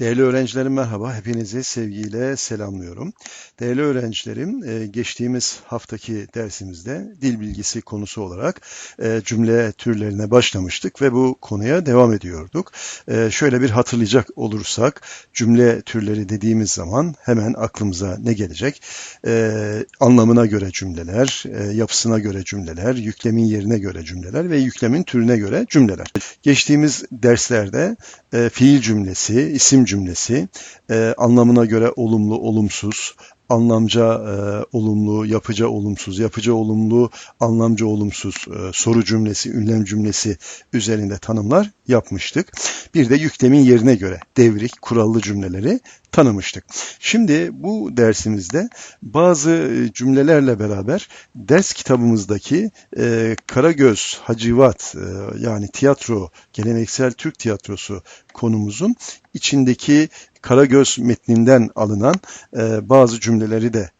Değerli öğrencilerim merhaba. Hepinizi sevgiyle selamlıyorum. Değerli öğrencilerim, e, geçtiğimiz haftaki dersimizde dil bilgisi konusu olarak e, cümle türlerine başlamıştık ve bu konuya devam ediyorduk. E, şöyle bir hatırlayacak olursak cümle türleri dediğimiz zaman hemen aklımıza ne gelecek? Anlamına göre cümleler, yapısına göre cümleler, yüklemin yerine göre cümleler ve yüklemin türüne göre cümleler. Geçtiğimiz derslerde fiil cümlesi, isim cümlesi. E, anlamına göre olumlu, olumsuz, anlamca e, olumlu, yapıcı olumsuz, yapıcı olumlu, anlamca olumsuz, e, soru cümlesi, ünlem cümlesi üzerinde tanımlar yapmıştık. Bir de yüklemin yerine göre devrik, kurallı cümleleri tanımıştık. Şimdi bu dersimizde bazı e, cümlelerle beraber ders kitabımızdaki e, Karagöz Hacivat e, yani tiyatro, geleneksel Türk tiyatrosu konumuzun içindeki Karagöz metninden alınan e, bazı cümleleri de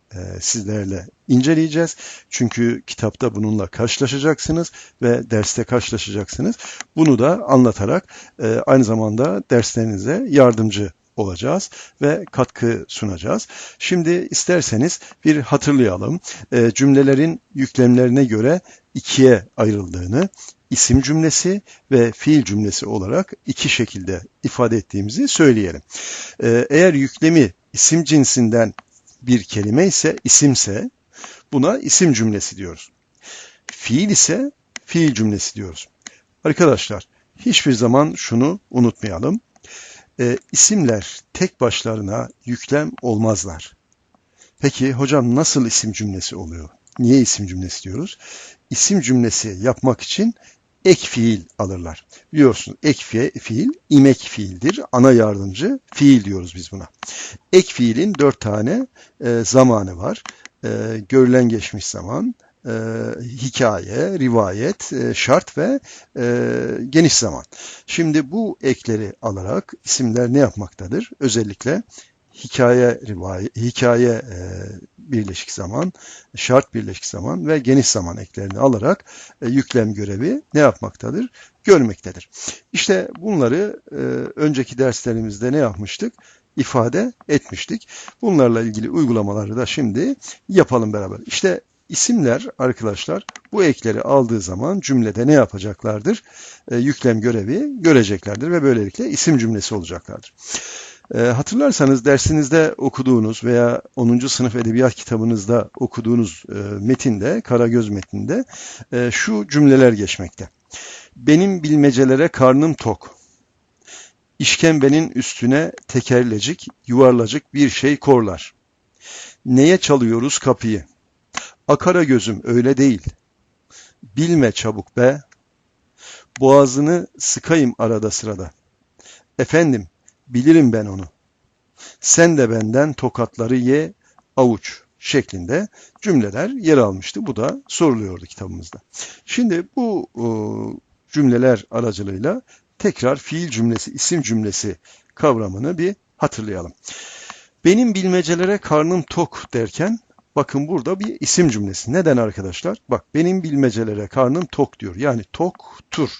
sizlerle inceleyeceğiz. Çünkü kitapta bununla karşılaşacaksınız ve derste karşılaşacaksınız. Bunu da anlatarak e, aynı zamanda derslerinize yardımcı olacağız ve katkı sunacağız. Şimdi isterseniz bir hatırlayalım. E, cümlelerin yüklemlerine göre ikiye ayrıldığını, isim cümlesi ve fiil cümlesi olarak iki şekilde ifade ettiğimizi söyleyelim. E, eğer yüklemi isim cinsinden bir kelime ise, isimse buna isim cümlesi diyoruz. Fiil ise fiil cümlesi diyoruz. Arkadaşlar hiçbir zaman şunu unutmayalım e, isimler tek başlarına yüklem olmazlar. Peki hocam nasıl isim cümlesi oluyor? Niye isim cümlesi diyoruz? İsim cümlesi yapmak için ek fiil alırlar. Biliyorsunuz ek fiil imek fiildir. Ana yardımcı fiil diyoruz biz buna. Ek fiilin dört tane e, zamanı var. E, görülen geçmiş zaman, e, hikaye, rivayet, e, şart ve e, geniş zaman. Şimdi bu ekleri alarak isimler ne yapmaktadır? Özellikle hikaye rivayet, hikaye e, birleşik zaman, şart birleşik zaman ve geniş zaman eklerini alarak e, yüklem görevi ne yapmaktadır? Görmektedir. İşte bunları e, önceki derslerimizde ne yapmıştık? ifade etmiştik. Bunlarla ilgili uygulamaları da şimdi yapalım beraber. İşte İsimler arkadaşlar bu ekleri aldığı zaman cümlede ne yapacaklardır? E, yüklem görevi göreceklerdir ve böylelikle isim cümlesi olacaklardır. E, hatırlarsanız dersinizde okuduğunuz veya 10. sınıf edebiyat kitabınızda okuduğunuz e, metinde, Karagöz metninde e, şu cümleler geçmekte. Benim bilmecelere karnım tok. İşkembenin üstüne tekerlecik, yuvarlacık bir şey korlar. Neye çalıyoruz kapıyı? Akara gözüm öyle değil. Bilme çabuk be. Boğazını sıkayım arada sırada. Efendim, bilirim ben onu. Sen de benden tokatları ye, avuç şeklinde cümleler yer almıştı. Bu da soruluyordu kitabımızda. Şimdi bu e, cümleler aracılığıyla tekrar fiil cümlesi, isim cümlesi kavramını bir hatırlayalım. Benim bilmecelere karnım tok derken Bakın burada bir isim cümlesi. Neden arkadaşlar? Bak benim bilmecelere karnım tok diyor. Yani toktur.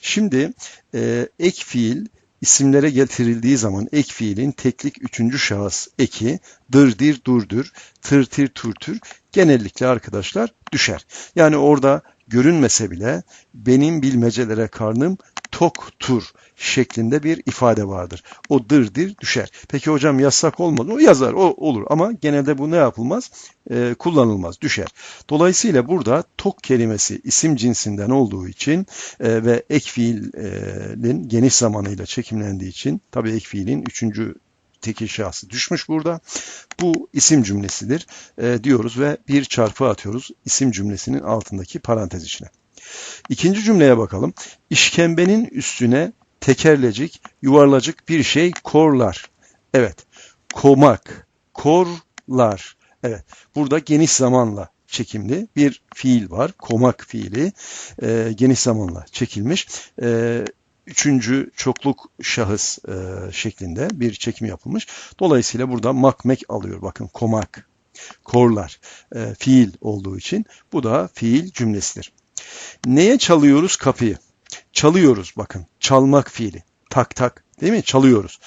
Şimdi e, ek fiil isimlere getirildiği zaman ek fiilin teklik üçüncü şahıs eki dırdir durdur, tırtir turtur genellikle arkadaşlar düşer. Yani orada görünmese bile benim bilmecelere karnım toktur şeklinde bir ifade vardır. O dırdır düşer. Peki hocam yazsak olmaz O yazar, o olur ama genelde bu ne yapılmaz? Ee, kullanılmaz, düşer. Dolayısıyla burada tok kelimesi isim cinsinden olduğu için e, ve ek fiilin geniş zamanıyla çekimlendiği için tabii ek fiilin üçüncü tekil şahsı düşmüş burada. Bu isim cümlesidir e, diyoruz ve bir çarpı atıyoruz isim cümlesinin altındaki parantez içine. İkinci cümleye bakalım. İşkembenin üstüne tekerlecik, yuvarlacık bir şey korlar. Evet, komak, korlar. Evet, burada geniş zamanla çekimli bir fiil var. Komak fiili e, geniş zamanla çekilmiş. E, üçüncü çokluk şahıs e, şeklinde bir çekim yapılmış. Dolayısıyla burada makmek alıyor. Bakın komak, korlar e, fiil olduğu için bu da fiil cümlesidir. Neye çalıyoruz kapıyı? Çalıyoruz bakın. Çalmak fiili. Tak tak değil mi? Çalıyoruz.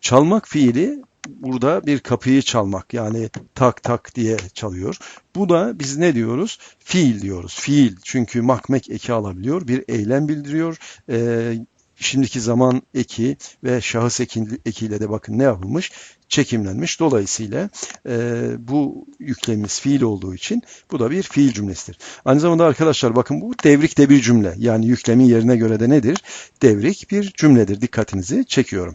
Çalmak fiili burada bir kapıyı çalmak yani tak tak diye çalıyor. Bu da biz ne diyoruz? Fiil diyoruz. Fiil çünkü makmek eki alabiliyor. Bir eylem bildiriyor. Ee, şimdiki zaman eki ve şahıs ekiyle de bakın ne yapılmış? Çekimlenmiş. Dolayısıyla e, bu yüklemimiz fiil olduğu için bu da bir fiil cümlesidir. Aynı zamanda arkadaşlar bakın bu devrik de bir cümle. Yani yüklemin yerine göre de nedir? Devrik bir cümledir. Dikkatinizi çekiyorum.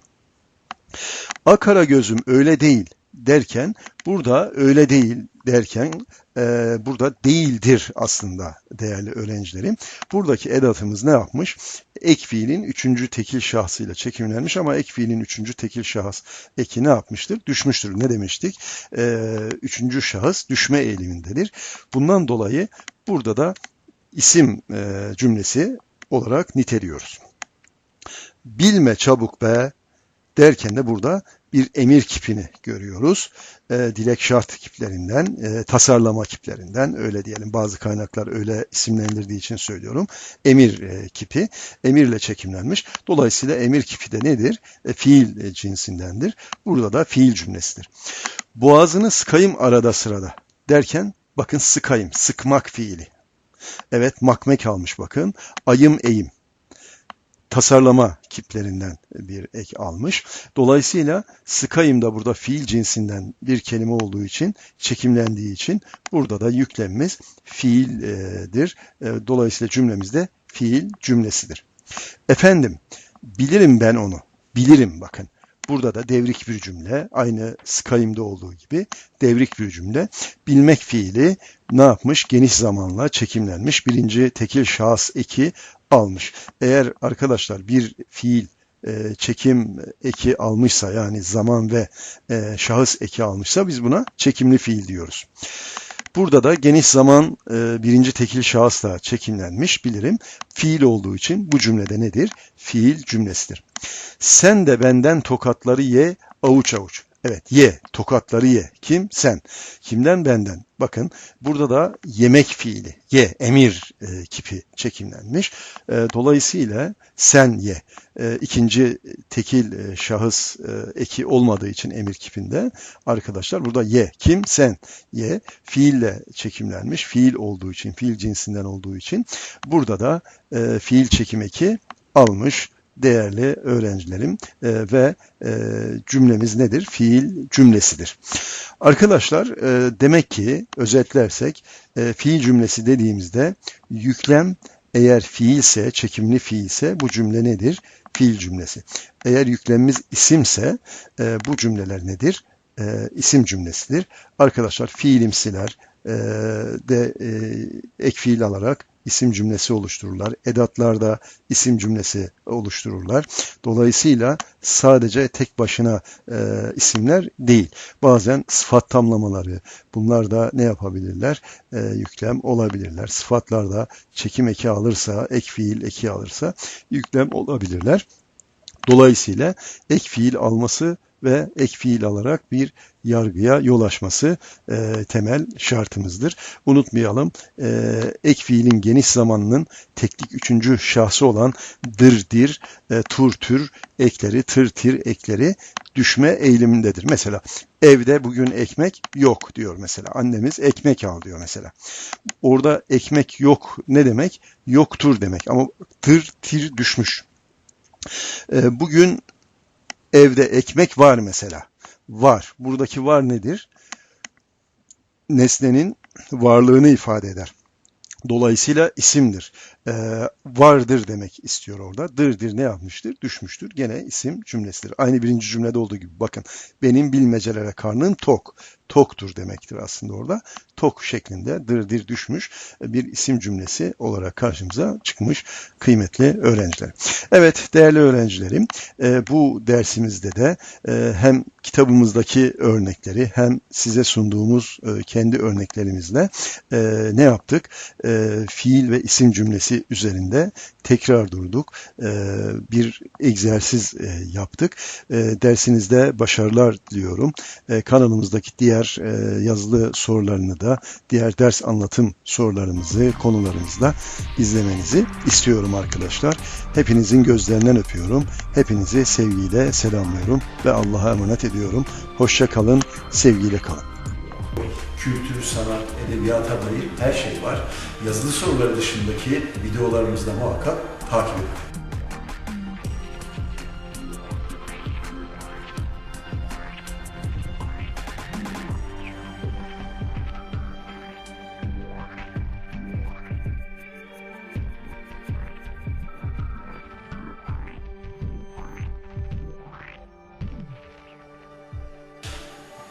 Akara gözüm öyle değil derken burada öyle değil derken e, burada değildir aslında değerli öğrencilerim. Buradaki edatımız ne yapmış? Ek fiilin üçüncü tekil şahsıyla çekimlenmiş ama ek fiilin üçüncü tekil şahıs eki ne yapmıştır? Düşmüştür. Ne demiştik? E, üçüncü şahıs düşme eğilimindedir. Bundan dolayı burada da isim e, cümlesi olarak niteliyoruz. Bilme çabuk be derken de burada bir emir kipini görüyoruz. E, dilek şart kiplerinden, e, tasarlama kiplerinden öyle diyelim. Bazı kaynaklar öyle isimlendirdiği için söylüyorum. Emir e, kipi, emirle çekimlenmiş. Dolayısıyla emir kipi de nedir? E, fiil e, cinsindendir. Burada da fiil cümlesidir. Boğazını sıkayım arada sırada derken bakın sıkayım, sıkmak fiili. Evet makmek almış bakın. Ayım eğim tasarlama kiplerinden bir ek almış. Dolayısıyla sıkayım da burada fiil cinsinden bir kelime olduğu için, çekimlendiği için burada da yüklemimiz fiildir. E, dolayısıyla cümlemizde fiil cümlesidir. Efendim, bilirim ben onu. Bilirim bakın. Burada da devrik bir cümle. Aynı Skyrim'de olduğu gibi devrik bir cümle. Bilmek fiili ne yapmış? Geniş zamanla çekimlenmiş. Birinci tekil şahıs eki almış. Eğer arkadaşlar bir fiil e, çekim eki almışsa yani zaman ve e, şahıs eki almışsa biz buna çekimli fiil diyoruz. Burada da geniş zaman e, birinci tekil şahısla çekimlenmiş bilirim. Fiil olduğu için bu cümlede nedir? Fiil cümlesidir. Sen de benden tokatları ye avuç avuç. Evet ye, tokatları ye. Kim? Sen. Kimden? Benden. Bakın burada da yemek fiili, ye, emir e, kipi çekimlenmiş. E, dolayısıyla sen ye. E, ikinci tekil e, şahıs e, eki olmadığı için emir kipinde arkadaşlar burada ye. Kim? Sen. Ye. Fiille çekimlenmiş. Fiil olduğu için, fiil cinsinden olduğu için burada da e, fiil çekim eki almış değerli öğrencilerim e, ve e, cümlemiz nedir? Fiil cümlesidir. Arkadaşlar e, demek ki özetlersek e, fiil cümlesi dediğimizde yüklem eğer fiilse, çekimli fiilse bu cümle nedir? Fiil cümlesi. Eğer yüklemimiz isimse e, bu cümleler nedir? E, isim cümlesidir. Arkadaşlar fiilimsiler e, de e, ek fiil alarak isim cümlesi oluştururlar. Edatlarda isim cümlesi oluştururlar. Dolayısıyla sadece tek başına e, isimler değil. Bazen sıfat tamlamaları bunlar da ne yapabilirler? E, yüklem olabilirler. Sıfatlarda çekim eki alırsa, ek fiil eki alırsa yüklem olabilirler. Dolayısıyla ek fiil alması ve ek fiil alarak bir yargıya yol açması e, temel şartımızdır. Unutmayalım e, ek fiilin geniş zamanının teklik üçüncü şahsı olan dırdir, e, tur tür ekleri, tır tir ekleri düşme eğilimindedir. Mesela evde bugün ekmek yok diyor mesela. Annemiz ekmek al diyor mesela. Orada ekmek yok ne demek? Yoktur demek ama tır tir düşmüş. E, bugün Evde ekmek var mesela. Var. Buradaki var nedir? Nesnenin varlığını ifade eder. Dolayısıyla isimdir. Ee, vardır demek istiyor orada. Dırdır ne yapmıştır? Düşmüştür. Gene isim cümlesidir. Aynı birinci cümlede olduğu gibi. Bakın benim bilmecelere karnın tok toktur demektir aslında orada. Tok şeklinde dırdır düşmüş bir isim cümlesi olarak karşımıza çıkmış kıymetli öğrenciler. Evet değerli öğrencilerim e, bu dersimizde de e, hem kitabımızdaki örnekleri hem size sunduğumuz e, kendi örneklerimizle ne yaptık? Fiil ve isim cümlesi üzerinde tekrar durduk. Bir egzersiz yaptık. Dersinizde başarılar diliyorum. Kanalımızdaki diğer diğer e, yazılı sorularını da, diğer ders anlatım sorularımızı, konularımızı da izlemenizi istiyorum arkadaşlar. Hepinizin gözlerinden öpüyorum. Hepinizi sevgiyle selamlıyorum ve Allah'a emanet ediyorum. Hoşça kalın, sevgiyle kalın. kültür, sanat, edebiyata dair her şey var. Yazılı soruları dışındaki videolarımızı da muhakkak takip edin.